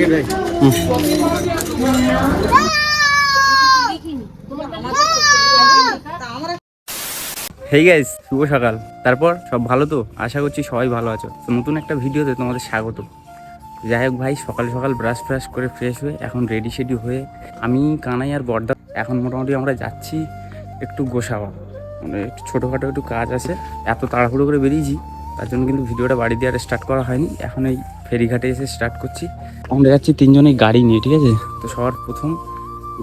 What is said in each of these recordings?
Hey guys শুভ সকাল। তারপর সব ভালো তো? আশা করছি সবাই ভালো আছো। তো নতুন একটা ভিডিওতে তোমাদের স্বাগত। যাই হোক ভাই, সকাল সকাল ব্রাশ ফ্রাশ করে ফ্রেশ হয়ে এখন রেডি শেডি হয়ে আমি, কানাই আর বর্দা এখন মোটামুটি আমরা যাচ্ছি একটু গোসাবা। মানে একটু ছোটোখাটো একটু কাজ আছে। এত তাড়াহুড়ো করে বেরিয়েছি, তার জন্য কিন্তু ভিডিওটা বাড়ি দিয়ে আর স্টার্ট করা হয়নি। এখন এই ফেরিঘাটে এসে স্টার্ট করছি। আমরা যাচ্ছি তিনজনেই গাড়ি নিয়ে ঠিক আছে? তো সবার প্রথম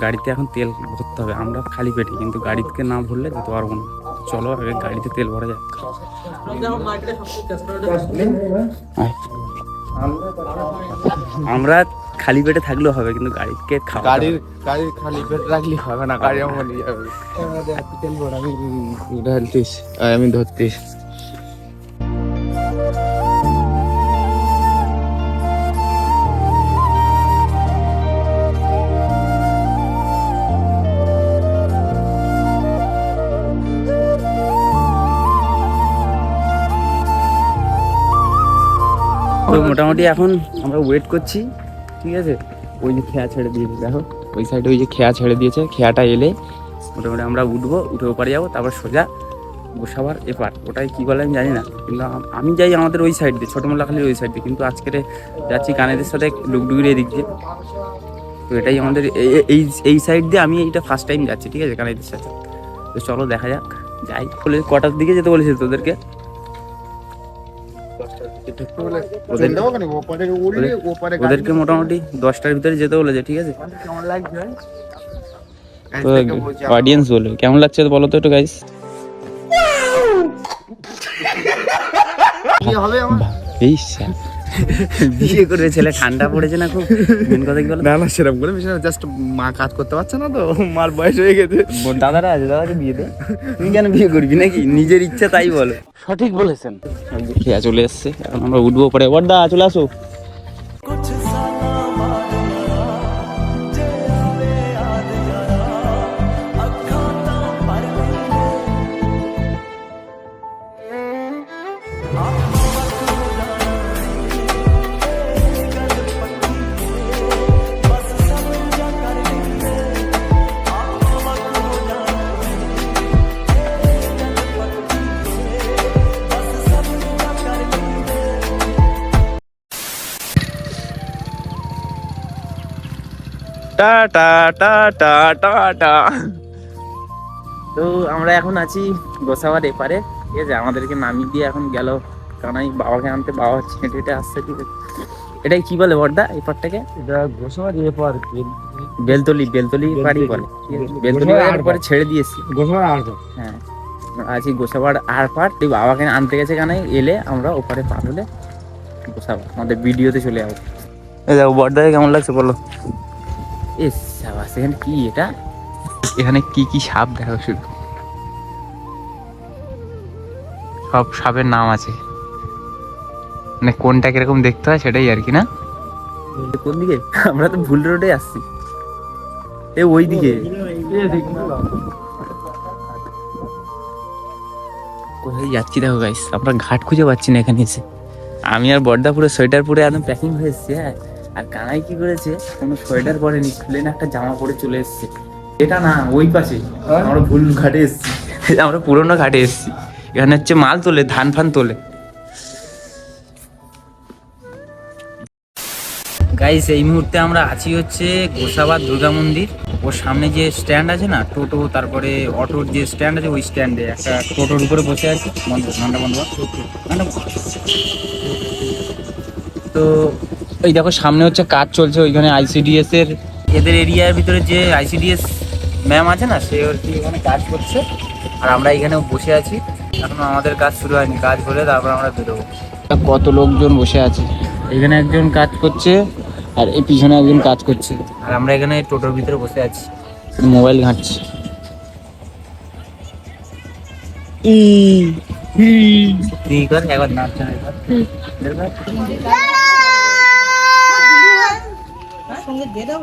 গাড়িতে এখন তেল ভরতে হবে। আমরা খালি পেটে কিন্তু গাড়িতে না ভরলে যেতে পারব না। চলো আগে গাড়িতে তেল ভরা যাক। আমরা খালি পেটে থাকলেও হবে কিন্তু গাড়িকে খাওয়া গাড়ির গাড়ির খালি পেট রাখলে হবে না গাড়ি আমার নিয়ে যাবে। তেল ভর। আমি ঢালতিস আমি ধরতিস। তো মোটামুটি এখন আমরা ওয়েট করছি, ঠিক আছে? ওই যে খেয়া ছেড়ে দিয়েছে, দেখো, ওই সাইডে ওই যে খেয়া ছেড়ে দিয়েছে, খেয়াটা এলে মোটামুটি আমরা উঠবো, উঠে ওপারে যাব, তারপর সোজা গোসাবার এপার। ওটাই কী বলে আমি জানি না, কিন্তু আমি যাই আমাদের ওই সাইড দিয়ে ছোটো মোল্লাখালির ওই সাইড দিয়ে, কিন্তু আজকে যাচ্ছি কানেদের সাথে ডুগডুগির এদিক দিয়ে। তো এটাই আমাদের এই এই সাইড দিয়ে আমি এইটা ফার্স্ট টাইম যাচ্ছি, ঠিক আছে কানেদের সাথে। তো চলো দেখা যাক, যাই, বলে কটার দিকে যেতে বলেছে তোদেরকে? ওদেরকে মোটামুটি দশটার ভিতরে যেতে বলেছে ঠিক আছে? তো অডিয়েন্স বলবে কেমন লাগছে বলো তো একটু গাইস হবে স্যার। বিয়ে করবে ছেলে ঠান্ডা পড়েছে না খুব? মেন কথা কি বলো? না না সেরকম করে বিষয় জাস্ট মা কাজ করতে পারছে না তো মার বয়স হয়ে গেছে। বোন দাদারা আছে দাদাকে বিয়ে দে। তুই কেন বিয়ে করবি নাকি? নিজের ইচ্ছা তাই বলো। সঠিক বলেছেন। খেয়া চলে এসছে এখন আমরা উঠবো পরে। বড়দা চলে আসো। টা টা টা টা টা টা। তো আমরা এখন আছি গোসাবার এপারে ঠিক আছে? আমাদেরকে নামিয়ে দিয়ে এখন গেল। কানাই বাবাকে আনতে বাবা হেঁটে হেঁটে আসছে ঠিক আছে? এটাই কি বলে বড়দা এপারটাকে এটা গোসাবার ইয়ে পর বেলতলি বেলতলি বাড়ি বলে বেলতলি আর পরে ছেড়ে দিয়েছি। গোসাবার আর হ্যাঁ আছি গোসাবার আর পার তুই বাবাকে আনতে গেছে কানাই এলে আমরা ওপারে পার হলে গোসাবার আমাদের ভিডিওতে চলে যাব। এই দেখো বড়দাকে কেমন লাগছে বলো? এ সাবাস এখানে কি এটা? এখানে কি কি সাপ দেখো শুধু। সব সাপের নাম আছে। মানে কোনটা কীরকম দেখতে হয় সেটাই আর কি না? কোন দিকে? আমরা তো ভুল রোডে আসছি। এ ওই দিকে কোথায় যাচ্ছি দেখো গাইস আমরা ঘাট খুঁজে পাচ্ছি না এখানে এসে। আমি আর বর্দা পুরো সোয়েটার পরে একদম প্যাকিং হয়ে এসছি হ্যাঁ। আর কানাই কি করেছে? কোনো সোয়েটার পরেনি খুলে না একটা জামা পরে চলে এসছে। এটা না ওই পাশে। আমরা ভুল ঘাটে এসছি। আমরা পুরোনো ঘাটে এসছি। এখানে হচ্ছে মাল তোলে ধান ফান তোলে। গাইস এই মুহূর্তে আমরা আছি হচ্ছে গোসাবাদ দুর্গা মন্দির। ওর সামনে যে স্ট্যান্ড আছে না টোটো তারপরে অটোর যে স্ট্যান্ড আছে ওই স্ট্যান্ডে একটা টোটোর উপরে বসে আছি। বন্ধ ঘণ্টা বন্ধ। তো এই দেখো সামনে হচ্ছে কাজ চলছে ওইখানে আইসিডিএস এর এদের এরিয়ার ভিতরে যে আইসিডিএস ম্যাম আছে না সে আর কি ওখানে কাজ করছে। আর আমরা এখানে বসে আছি। এখন আমাদের কাজ শুরু হয়নি কাজ হলে তারপর আমরা বেরোবো। কত লোকজন বসে আছে? এখানে একজন কাজ করছে আর এই পিছনে একজন কাজ করছে। আর আমরা এখানে টোটোর ভিতরে বসে আছি। মোবাইল ঘাঁটছি। কর একবার নাচ একবার। সঙ্গে দিয়ে দাও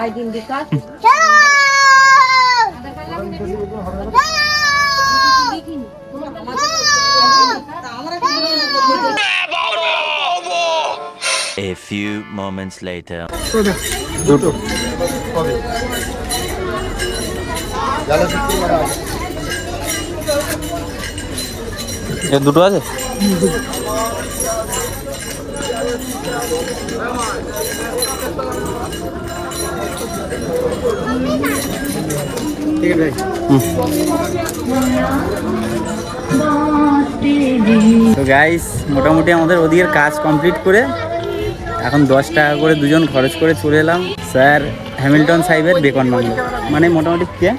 identity card A few moments later. দুটো। এ দুটো আছে? তো গাইস মোটামুটি আমাদের ওদিকের কাজ কমপ্লিট করে এখন দশ টাকা করে দুজন খরচ করে চলে এলাম স্যার হ্যামিল্টন সাহেবের বেকন বাংলো মানে মোটামুটি কে?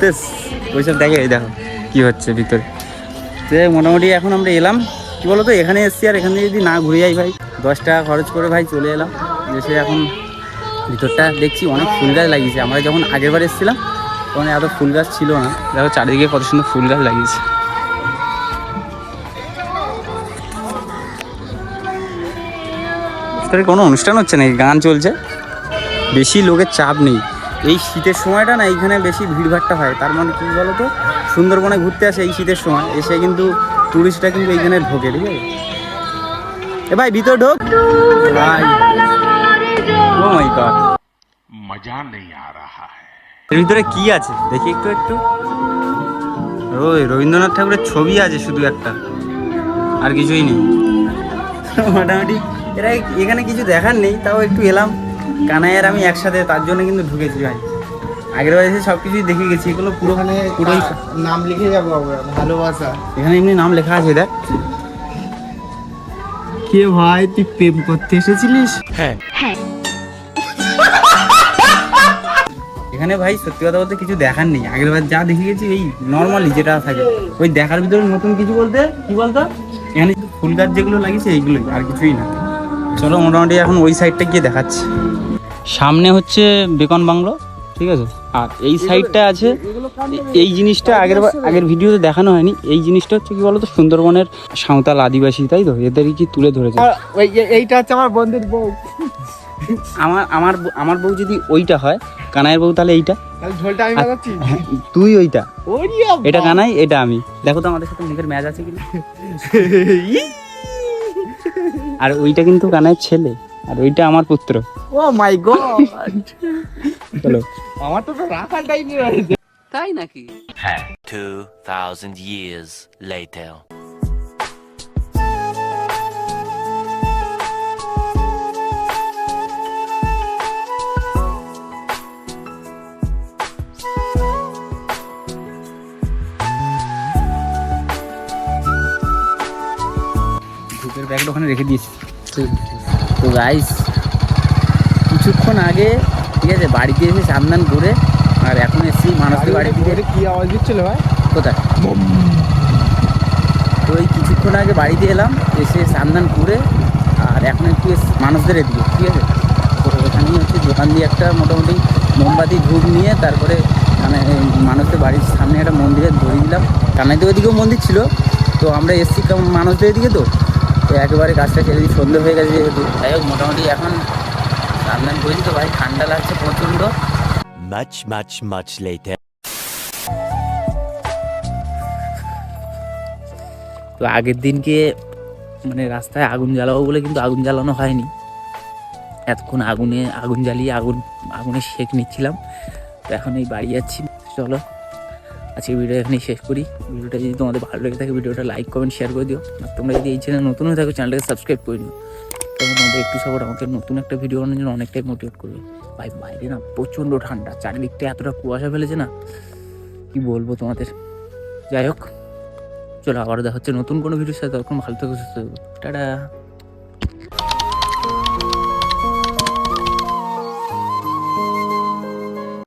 বেশ ওইসব দেখে দেখো। কী হচ্ছে ভিতরে? তো মোটামুটি এখন আমরা এলাম। কী বলো তো এখানে এসছি আর এখানে যদি না ঘুরে যাই ভাই দশ টাকা খরচ করে ভাই চলে এলাম। এসে এখন ভিতরটা দেখছি অনেক ফুল গাছ লাগিয়েছে। আমরা যখন আগের বার এসেছিলাম তখন এত ফুল গাছ ছিল না। দেখো চারিদিকে কত সুন্দর ফুল গাছ লাগিয়েছে। কোনো অনুষ্ঠান হচ্ছে নাকি? গান চলছে। বেশি লোকের চাপ নেই। এই শীতের সময়টা না এইখানে বেশি ভিড়ভাট্টা হয়। তার মানে কী বলো তো সুন্দরবনে ঘুরতে আসে এই শীতের সময় এসে কিন্তু টুরিস্টরা কিন্তু এইখানে ঢোকে ঠিক আছে? এ ভাই ভিতর ঢোক। oh মজা নেই এর ভিতরে কি আছে? দেখি একটু একটু। ওই রবীন্দ্রনাথ ঠাকুরের ছবি আছে শুধু একটা। আর কিছুই নেই। মোটামুটি এরা এখানে কিছু দেখার নেই তাও একটু এলাম। কানাই আর আমি একসাথে তার জন্য কিন্তু ঢুকেছি ভাই। আগের বার এসে সব কিছুই দেখে গেছি এগুলো পুরো ওখানে পুরোই নাম লিখে যাব আমরা ভালোবাসা। এখানে এমনি নাম লেখা আছে দেখ। কে ভাই তুই প্রেম করতে এসেছিলিস? এখানে ভাই সত্যি কথা বলতে কিছু দেখার নেই। আগের বার যা দেখে গেছি এই নর্মালি যেটা থাকে। ওই দেখার ভিতরে নতুন কিছু বলতে কি বলতো? এখানে ফুল গাছ যেগুলো লাগিয়েছে এইগুলোই আর কিছুই না। চলো মোটামুটি এখন ওই সাইডটা গিয়ে দেখাচ্ছি। সামনে হচ্ছে বেকন বাংলো ঠিক আছে? আর এই সাইডটা আছে এই জিনিসটা আগের আগের ভিডিওতে দেখানো হয়নি। এই জিনিসটা হচ্ছে কি বলতো সুন্দরবনের সাঁওতাল আদিবাসী তাই তো? এদেরই কি তুলে ধরেছে? ওই এইটা হচ্ছে আমার বন্ধুর বউ। আমার আমার বউ- আমার বউ যদি ওইটা হয় কানাইয়ের বউ তাহলে এইটা? তুই ওইটা। এটা কানাই এটা আমি। দেখো তো আমাদের সাথে মুখের ম্যাচ আছে কিনা। আর ওইটা কিন্তু কানাইয়ের ছেলে আর ওইটা আমার পুত্র। ও মাই গড চলো আমার তো রাখাল টাইপের রয়েছে 2,000 years later. ধূপের ব্যাগটা ওখানে রেখে দিয়েছি। তো গাইস কিছুক্ষণ আগে ঠিক আছে বাড়িতে এসে সাবধান করে আর এখন এসেছি মানুষের বাড়ি থেকে কি আওয়াজ দিচ্ছিল ভাই? কোথায়? তো এই কিছুক্ষণ আগে বাড়িতে এলাম এসে স্নান করে আর এখন একটু এস- মানুষদের এদিকে ঠিক আছে? তো এখানেই হচ্ছে দোকান দিয়ে একটা মোটামুটি মোমবাতি ধূপ নিয়ে তারপরে মানে মানুষদের বাড়ির সামনে একটা মন্দিরে ধরিয়ে দিলাম। কানাইতে ওদিকেও মন্দির ছিল তো আমরা এসছি মানুষদের এদিকে তো? তো একেবারে কাজটা ছেড়ে দিয়ে সন্ধে হয়ে গেছে যেহেতু। যাই হোক মোটামুটি এখন স্নান করেছি তো ভাই ঠান্ডা লাগছে প্রচণ্ড। Much, much, much later. তো আগের দিনকে মানে রাস্তায় আগুন জ্বালাবো বলে কিন্তু আগুন জ্বালানো হয়নি। এতক্ষণ আগুনে আগুন জ্বালিয়ে আগুন আগুনে শেক নিচ্ছিলাম। তো এখন এই বাড়ি যাচ্ছি। চলো আজকে ভিডিও এখানেই শেষ করি। ভিডিওটা যদি তোমাদের ভালো লেগে থাকে ভিডিওটা লাইক কমেন্ট শেয়ার করে দিও। আর তোমরা যদি এই চ্যানেল নতুন হয়ে থাকো চ্যানেলটাকে সাবস্ক্রাইব করে নিও তোমাদের একটু সাপোর্ট আমাকে নতুন একটা ভিডিও বানানোর জন্য অনেকটাই মোটিভেট করবে। ভাই, বাইরে না প্রচণ্ড ঠান্ডা, চারিদিকটা এতটা কুয়াশা ফেলেছে না, কি বলব তোমাদের? যাই হোক, চলো আবার দেখা হচ্ছে নতুন কোনো ভিডিওর সাথে তখন ভালো থেকে, সুস্থ থেকো। টাটা।